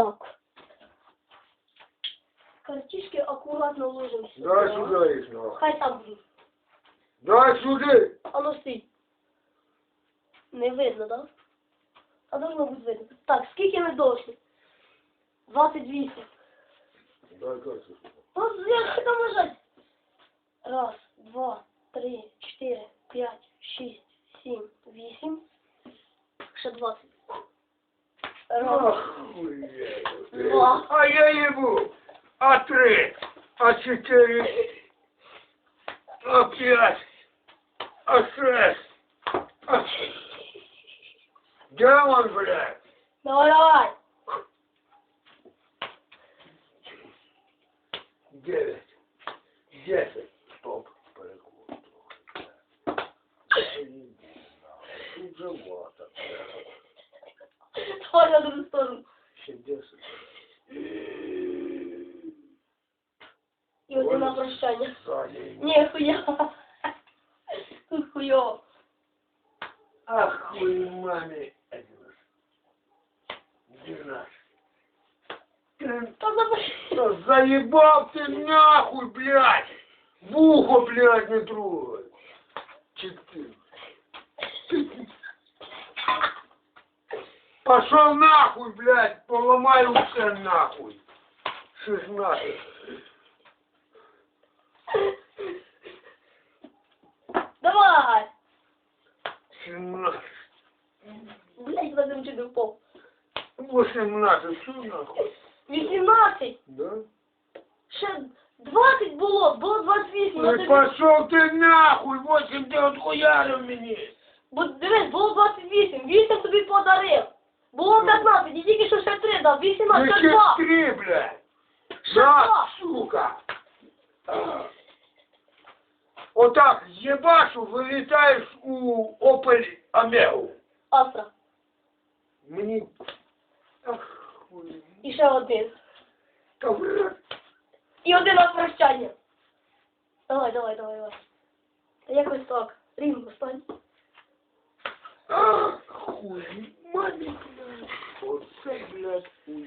так. Картишки аккуратно ложим сюда. Дай сюди їх, нахуй. Хай там будуть. Дай сюди. А ну стій. Не видно, да? А должно бути видно. Так, скільки ми дошли? 28. Дай карту. Ну, як це там лежать? Раз, два, три, чотири, п'ять, шість, сім, вісім. Ще 20. Раз, Охуєть. Два. А я ебу. А три, а четыре, а пять, а шесть. А... Где он, блядь? давай, давай. Девять, десять. Стоп, перекур. Тут живота. Другу сторону. Ще десять. І один на. Сзади. Ні, хуя. Тут хуйово. Ах, хуй маме. Забери. Да заебал ты нахуй, блядь! В ухо, блядь, не трогай! Четыре. Пошел нахуй, блядь, поломаю все нахуй. Шестнадцать. Давай. Семнадцать. Блять, задом чуть не впав. Восемнадцать. Все нахуй. 18. Да? Ще 20 було, було 28. а Ну пошел ты нахуй, восемь ты отхуярил мне. Бо дивись, було 28, 8 тобі подарив. Було 15, і тільки що ще 3 дав, 18, ще Каких 2. три, блядь? Ще Да, 2. сука! Отак єбашу, вилітаєш у Opel Омегу. Астра. Мені... Ах, хуй. І ще один. Та блядь. І один на прощання. Давай, давай, давай, давай. Та якось так. Рівно стань. Ах, хуй. Мамі, блядь. seis-neuf ou